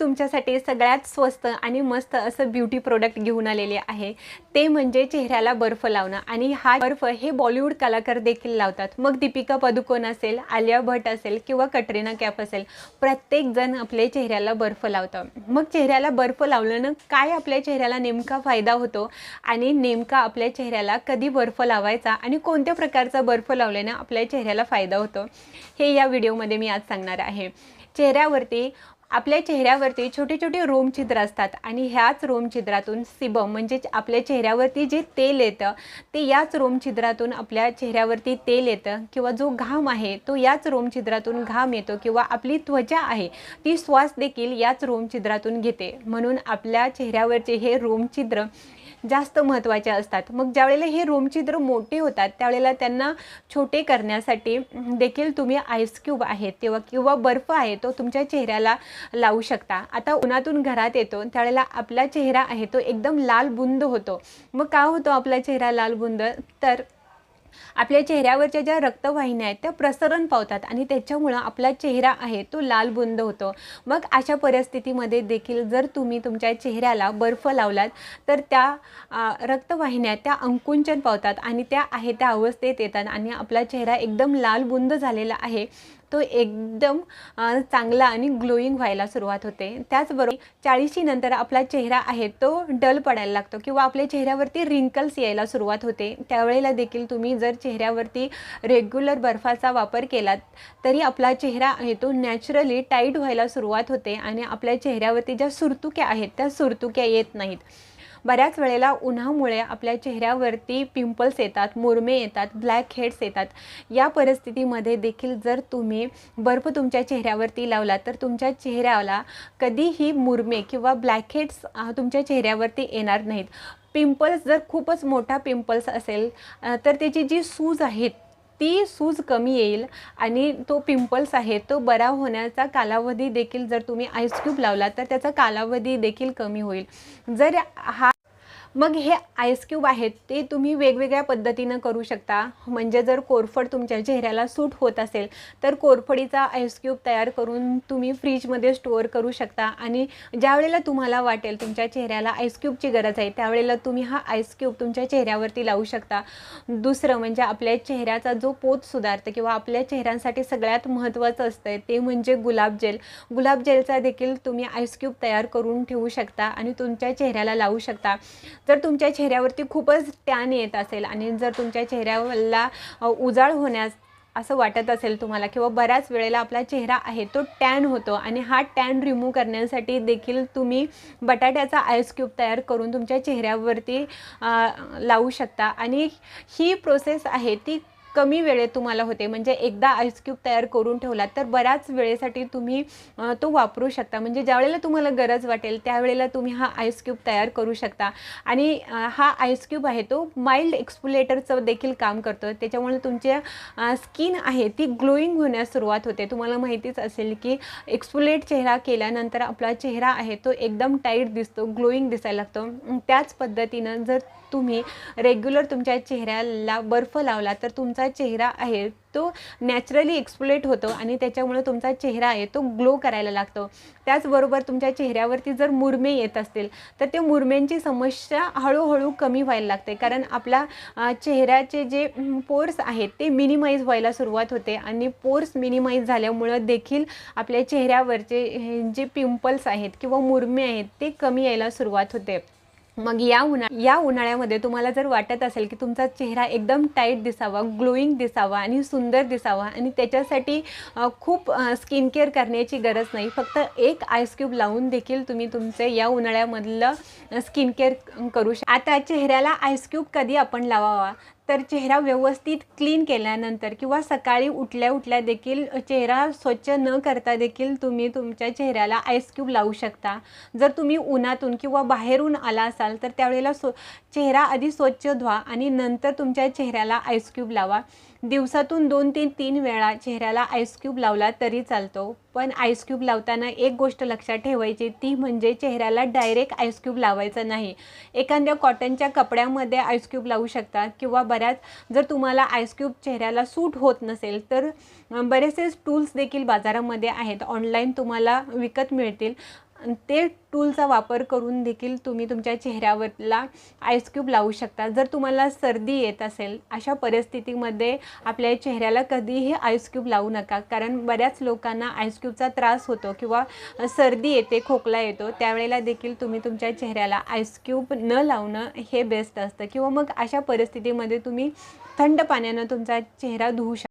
तुमच्यासाठी सगळ्यात स्वस्त आणि मस्त असं ब्युटी प्रोडक्ट घेऊन आलेले आहे. ते म्हणजे चेहऱ्याला बर्फ लावणं. आणि हा बर्फ हे बॉलिवूड कलाकार देखील लावतात. मग दीपिका पदुकोन असेल आलिया भट असेल किंवा कटरीना कॅफ असेल प्रत्येक जण आपल्या चेहऱ्याला बर्फ लावतं. मग चेहऱ्याला बर्फ लावल्यानं काय आपल्या चेहऱ्याला नेमका फायदा होतो? आणि नेमका आपल्या चेहऱ्याला कधी बर्फ लावायचा? आणि कोणत्या प्रकारचा बर्फ लावल्यानं आपल्या चेहऱ्याला फायदा होतो? हे या व्हिडिओमध्ये मी आज सांगणार आहे. चेहऱ्यावरती आपल्या चेहऱ्यावरती छोटे छोटे रोमछिद्र असतात आणि ह्याच रोमछिद्रातून सिबम म्हणजे आपल्या चेहऱ्यावरती जे तेल येतं ते याच रोमछिद्रातून आपल्या चेहऱ्यावरती तेल येतं किंवा जो घाम आहे तो याच रोमछिद्रातून घाम येतो किंवा आपली त्वचा आहे ती श्वास देखील याच रोमछिद्रातून घेते. म्हणून आपल्या चेहऱ्यावरचे हे रोमछिद्र जास्त महत्त्वाचे असतात. मग ज्यावेळेला हे रोमछिद्र मोठे होतात त्यावेळेला त्यांना छोटे करण्यासाठी देखील तुम्ही आईस क्यूब आहेत तेव्हा किंवा बर्फ आहे तो तुमच्या चेहऱ्याला लावू शकता. आता उन्हातून घरात येतो त्यावेळेला आपला चेहरा आहे तो एकदम लाल बुंद होतो. मग का होतो आपला चेहरा लाल बुंद? तर आपल्या चेहऱ्यावरच्या ज्या रक्तवाहिन्या आहेत त्या प्रसरण पावतात आणि त्याच्यामुळं आपला चेहरा आहे तो लाल बुंद होतो. मग अशा परिस्थितीमध्ये देखील जर तुम्ही तुमच्या चेहऱ्याला बर्फ लावलात तर त्या रक्तवाहिन्या त्या अंकुंचन पावतात आणि त्या आहे त्या अवस्थेत येतात आणि आपला चेहरा एकदम लाल बुंद झालेला आहे. तो एकदम चांगला आणि ग्लोईंग व्हायला सुरुवात होते. त्याचबरोबर चाळीशी नंतर आपला चेहरा आहे तो डल पडायला लागतो किंवा आपल्या चेहऱ्यावरती रिंकल्स यायला सुरुवात होते. त्यावेळेला देखील तुम्ही जर चेहऱ्यावरती रेग्युलर बर्फाचा वापर केलात तरी आपला चेहरा आहे तो नॅचरली टाईट व्हायला सुरुवात होते आणि आपल्या चेहऱ्यावरती ज्या सुरतुक्या आहेत त्या सुरतुक्या येत नाहीत. बऱ्याच वेळेला उन्हामुळे आपल्या चेहऱ्यावरती पिंपल्स येतात मुरमे येतात ब्लॅक हेड्स येतात. या परिस्थितीमध्ये देखील जर तुम्ही बर्फ तुमच्या चेहऱ्यावरती लावला तर तुमच्या चेहऱ्याला कधीही मुरमे किंवा ब्लॅक हेड्स तुमच्या चेहऱ्यावरती येणार नाहीत. पिंपल्स जर खूपच मोठा पिंपल्स असेल तर त्याची जी सूज आहेत ती सूज कमी येईल आणि तो पिंपल्स आहे तो बरा होण्याचा कालावधी देखील जर तुम्ही आईस क्यूब लावला तर त्याचा कालावधी देखील कमी होईल. जर हा मग हे आईस क्यूब आहेत ते तुम्ही वेगवेगळ्या पद्धतीनं करू शकता. म्हणजे जर कोरफड तुमच्या चेहऱ्याला सूट होत असेल तर कोरफडीचा आईस क्यूब तयार करून तुम्ही फ्रीजमध्ये स्टोअर करू शकता. आणि ज्यावेळेला तुम्हाला वाटेल तुमच्या चेहऱ्याला आईस क्यूबची गरज आहे त्यावेळेला तुम्ही हा आईस क्यूब तुमच्या चेहऱ्यावरती लावू शकता. दुसरं म्हणजे आपल्या चेहऱ्याचा जो पोत सुधारतं किंवा आपल्या चेहऱ्यांसाठी सगळ्यात महत्त्वाचं असतं ते म्हणजे गुलाब जेल गुलाब जेलचा देखील तुम्ही आईस क्यूब तयार करून ठेवू शकता आणि तुमच्या चेहऱ्याला लावू शकता. जर तुमच्या चेहऱ्यावरती खूपच टॅन येत असेल आणि जर तुमच्या चेहऱ्याला उजाळ होण्यास असं वाटत असेल तुम्हाला किंवा बऱ्याच वेळेला आपला चेहरा आहे तो टॅन होतो आणि हा टॅन रिमूव्ह करण्यासाठी देखील तुम्ही बटाट्याचा आईस क्यूब तयार करून तुमच्या चेहऱ्यावरती लावू शकता. आणि ही प्रोसेस आहे ती कमी वेळेत तुम्हाला होते. म्हणजे एकदा आईस क्यूब तयार करून ठेवला तर बऱ्याच वेळेसाठी तुम्ही तो वापरू शकता. म्हणजे ज्यावेळेला तुम्हाला गरज वाटेल त्यावेळेला तुम्ही हा आईस क्यूब तयार करू शकता. आणि हा आईस क्यूब आहे तो माइल्ड एक्सपुलेटरचं देखील काम करतो त्याच्यामुळे तुमच्या स्किन आहे ती ग्लोईंग होण्यास सुरुवात होते. तुम्हाला माहितीच असेल की एक्सपुलेट चेहरा केल्यानंतर आपला चेहरा आहे तो एकदम टाईट दिसतो ग्लोईंग दिसायला लागतो. त्याच पद्धतीनं जर तुम्ही रेग्युलर तुमच्या चेहऱ्याला बर्फ लावला तर तुमचा चेहरा आहे तो नॅचरली एक्सप्लोरेट होतो आणि त्याच्यामुळे तुमचा चेहरा आहे तो ग्लो करायला लागतो. त्याचबरोबर तुमच्या चेहऱ्यावरती जर मुरमे येत असतील तर त्या मुरम्यांची समस्या हळूहळू कमी व्हायला लागते. कारण आपला चेहऱ्याचे जे पोर्स आहेत ते मिनिमाइज व्हायला सुरुवात होते आणि पोर्स मिनिमाइज झाल्यामुळं देखील आपल्या चेहऱ्यावरचे जे पिंपल्स आहेत किंवा मुरमे आहेत ते कमी यायला सुरुवात होते. मग या उन्हा या उन्हाळ्यामध्ये तुम्हाला जर वाटत असेल की तुमचा चेहरा एकदम टाईट दिसावा ग्लोईंग दिसावा आणि सुंदर दिसावा आणि त्याच्यासाठी खूप स्किन केअर करण्याची गरज नाही. फक्त एक आईस्क्यूब लावून देखील तुम्ही तुमचे या उन्हाळ्यामधलं स्किन केअर करू शकता आता चेहऱ्याला आईस क्यूब कधी आपण लावावा? तर चेहरा व्यवस्थित क्लीन केल्यानंतर किंवा सकाळी उठल्या उठल्या देखील चेहरा स्वच्छ न करता देखील तुम्ही तुमच्या चेहऱ्याला आईस क्यूब लावू शकता. जर तुम्ही उन्हातून किंवा बाहेरून आला असाल तर त्यावेळेला स्व चेहरा आधी स्वच्छ धुवा आणि नंतर तुमच्या चेहऱ्याला आईस क्यूब लावा. दिवसातून दोन ते तीन वेळा चेहऱ्याला आईस क्यूब लावला तरी चालतो. पण आईस क्यूब लावताना एक गोष्ट लक्षात ठेवायची ती म्हणजे चेहऱ्याला डायरेक्ट आईस क्यूब लावायचं नाही. एखाद्या कॉटनच्या कपड्यामध्ये आईस क्यूब लावू शकता किंवा बऱ्याच जर तुम्हाला आईस्क्यूब चेहऱ्याला सूट होत नसेल तर बरेचसे टूल्स देखील बाजारामध्ये आहेत. ऑनलाईन तुम्हाला विकत मिळतील. ते टूलचा वापर करून देखील तुम्ही तुमच्या चेहऱ्यावरला आईस क्यूब लावू शकता. जर तुम्हाला सर्दी येत असेल अशा परिस्थितीमध्ये आपल्या चेहऱ्याला कधीही आईस क्यूब लावू नका. कारण बऱ्याच लोकांना आईसक्यूबचा त्रास होतो किंवा सर्दी येते खोकला येतो त्यावेळेला देखील तुम्ही तुमच्या चेहऱ्याला आईसक्यूब न लावणं हे बेस्ट असतं. किंवा मग अशा परिस्थितीमध्ये तुम्ही थंड पाण्यानं तुमचा चेहरा धुवू शकता